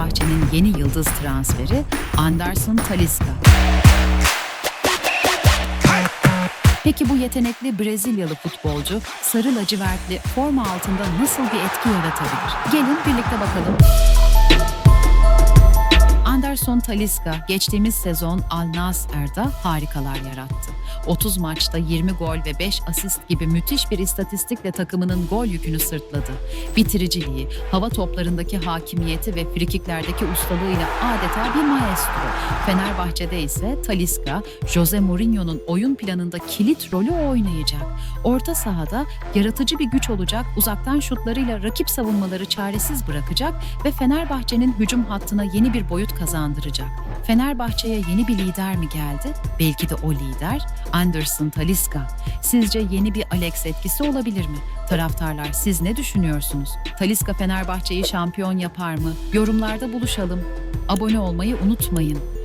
Fenerbahçe'nin yeni yıldız transferi Anderson Talisca. Peki bu yetenekli Brezilyalı futbolcu sarı lacivertli forma altında nasıl bir etki yaratabilir? Gelin birlikte bakalım. Anderson Talisca geçtiğimiz sezon Al Nassr'da harikalar yarattı. 30 maçta 20 gol ve 5 asist gibi müthiş bir istatistikle takımının gol yükünü sırtladı. Bitiriciliği, hava toplarındaki hakimiyeti ve frikiklerdeki ustalığıyla adeta bir maestro. Fenerbahçe'de ise Talisca, Jose Mourinho'nun oyun planında kilit rolü oynayacak. Orta sahada yaratıcı bir güç olacak, uzaktan şutlarıyla rakip savunmaları çaresiz bırakacak ve Fenerbahçe'nin hücum hattına yeni bir boyut kazandıracak. Fenerbahçe'ye yeni bir lider mi geldi? Belki de o lider Anderson Talisca. Sizce yeni bir Alex etkisi olabilir mi? Taraftarlar siz ne düşünüyorsunuz? Talisca Fenerbahçe'yi şampiyon yapar mı? Yorumlarda buluşalım. Abone olmayı unutmayın.